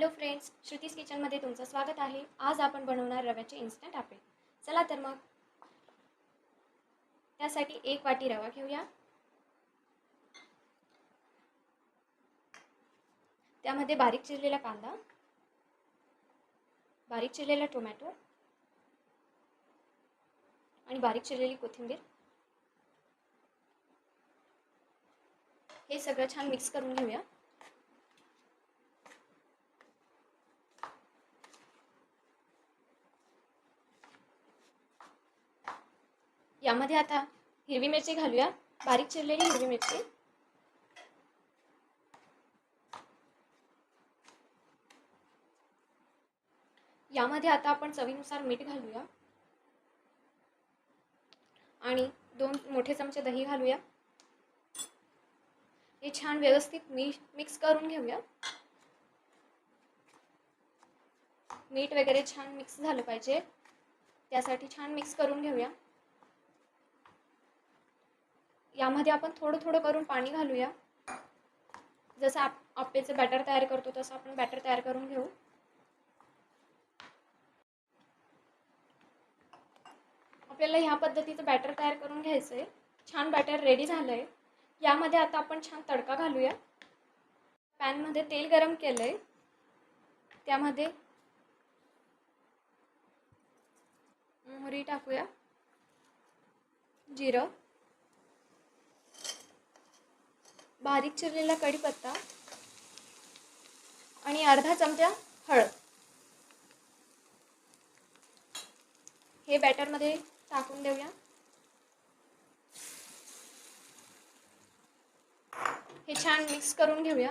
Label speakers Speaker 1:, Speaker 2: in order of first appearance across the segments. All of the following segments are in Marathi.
Speaker 1: हॅलो फ्रेंड्स श्रुतीस किचनमध्ये तुमचं स्वागत आहे. आज आपण बनवणार रव्याचे इन्स्टंट आपे चला तर मग त्यासाठी एक वाटी रवा घेऊया. त्यामध्ये बारीक चिरलेला कांदा बारीक चिरलेला टोमॅटो आणि बारीक चिरलेली कोथिंबीर. हे सगळं छान मिक्स करून घेऊया. यामध्ये आता हिरवी मिरची घालूया. बारीक चिरलेली हिरवी मिरची. यामध्ये आता आपण चवीनुसार मीठ घालूया. आणि दोन मोठे चमचे दही घालूया. हे छान व्यवस्थित मी मिक्स करून घेऊया. मीठ वगैरे छान मिक्स झालं पाहिजे. त्यासाठी छान मिक्स करून घेऊया. यामध्ये आपण थोडं थोडं करून पाणी घालूया. जसं आप आप्पेचं बॅटर तयार करतो तसं आपण बॅटर तयार करून घेऊ. आपल्याला ह्या पद्धतीचं बॅटर तयार करून घ्यायचं आहे छान बॅटर रेडी झालं आहे यामध्ये आता आपण छान तडका घालूया. पॅनमध्ये तेल गरम केलं आहे त्यामध्ये मोहरी टाकूया. जिरं. बारीक चिरलेला कढीपत्ता आणि अर्धा चमचा हळद. हे बॅटरमध्ये टाकून देऊया. हे छान मिक्स करून घेऊया.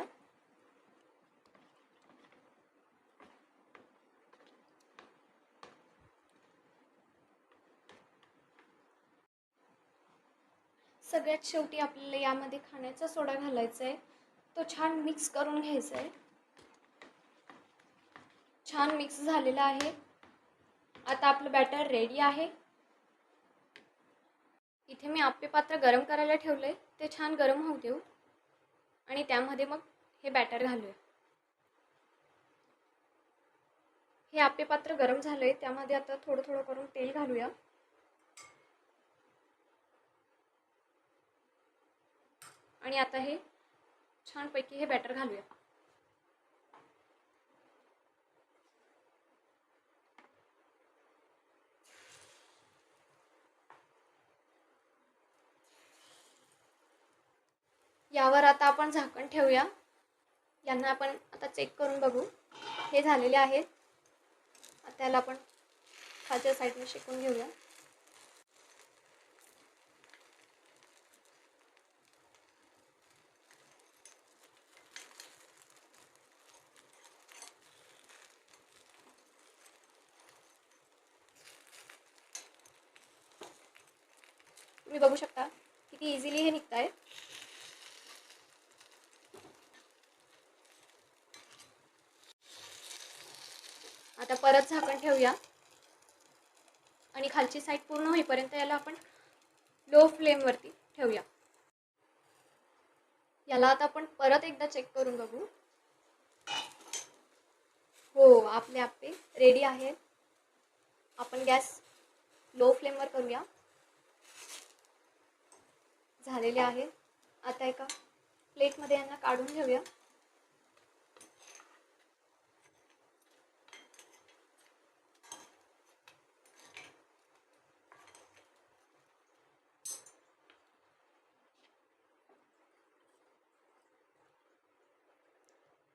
Speaker 1: सगळ्यात शेवटी आपल्याला यामध्ये खाण्याचा सोडा घालायचा आहे तो छान मिक्स करून घ्यायचा आहे छान मिक्स झालेला आहे. आता आपलं बॅटर रेडी आहे. इथे मी आपले पात्र गरम करायला ठेवलं आहे ते छान गरम होऊ देऊ. आणि त्यामध्ये मग हे बॅटर घालूया. हे आपले पात्र गरम झालं आहे त्यामध्ये आता थोडं थोडं करून तेल घालूया. आणि आता हे छानपैकी हे बॅटर घालूया. यावर आता आपण झाकण ठेवूया. यांना आपण आता चेक करून बघू. हे झालेले आहेत. त्याला आपण खालच्या साईडने शेकून घेऊया. तुम्ही बघू शकता किती इझिली हे निघत आहे आता परत झाकण ठेवूया. आणि खालची साईड पूर्ण होईपर्यंत याला आपण लो फ्लेमवरती ठेवूया. याला आता आपण परत एकदा चेक करून बघू. हो आपले आपे रेडी आहेत. आपण गॅस लो फ्लेमवर करूया. झालेले आहेत आता एका प्लेटमध्ये यांना काढून घेऊया.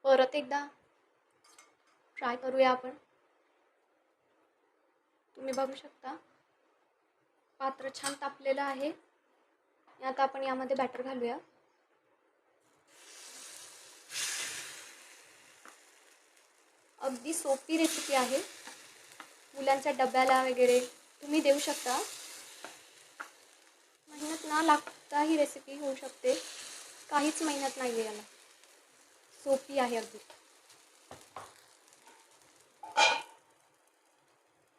Speaker 1: परत एकदा ट्राय करूया आपण. तुम्ही बघू शकता पात्र छान तापलेलं आहे. आता आपण यामध्ये बॅटर घालूया. अगदी सोपी रेसिपी आहे. मुलांच्या डब्याला वगैरे तुम्ही देऊ शकता. मेहनत ना लागता ही रेसिपी होऊ शकते. काहीच मेहनत नाही आहे याला. सोपी आहे अगदी.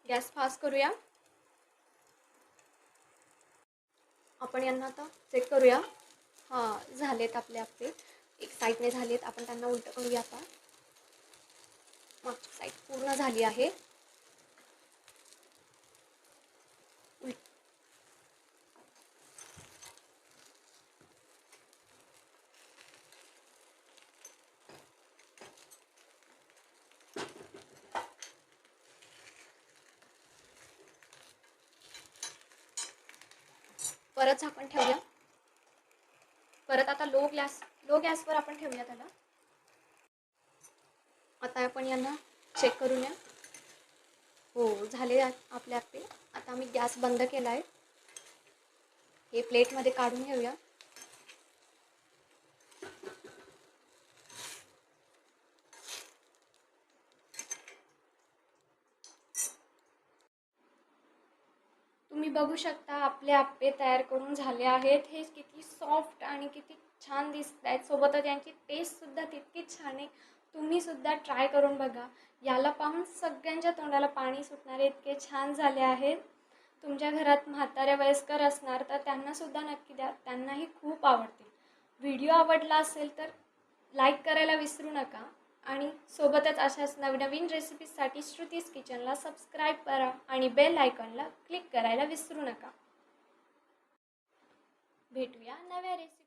Speaker 1: गॅस फास्ट करूया. आपण यांना आता चेक करूया. हां झालेत आपले आपले एक साईडने झालेत. आपण त्यांना उलट करूया आता. मागची साईड पूर्ण झाली आहे. परत झाकण ठेवूया. परत आता लो गॅस लो गॅसवर आपण ठेवूया त्याला. आता आपण यांना चेक करूया. हो झाले आपल्या आपले आपले आता आम्ही गॅस बंद केला आहे हे प्लेटमध्ये काढून घेऊया तुम्ही बघू शकता आपले आप्पे तयार करून झाले आहेत. हे किती सॉफ्ट आणि किती छान दिसत आहेत. सोबतच यांची टेस्टसुद्धा तितकीच छान आहे. तुम्ही सुद्धा ट्राय करून बघा. याला पाहून सगळ्यांच्या तोंडाला पाणी सुटणारे इतके छान झाले आहेत. तुमच्या घरात म्हाताऱ्या वयस्कर असणार तर त्यांनासुद्धा नक्की द्या. त्यांनाही खूप आवडतील. व्हिडिओ आवडला असेल तर लाईक करायला विसरू नका. आणि सोबतच अशाच नवनवीन रेसिपीजसाठी श्रुतीज किचनला सबस्क्राईब करा आणि बेल आयकॉनला क्लिक करायला विसरू नका. भेटूया नव्या रेसिपी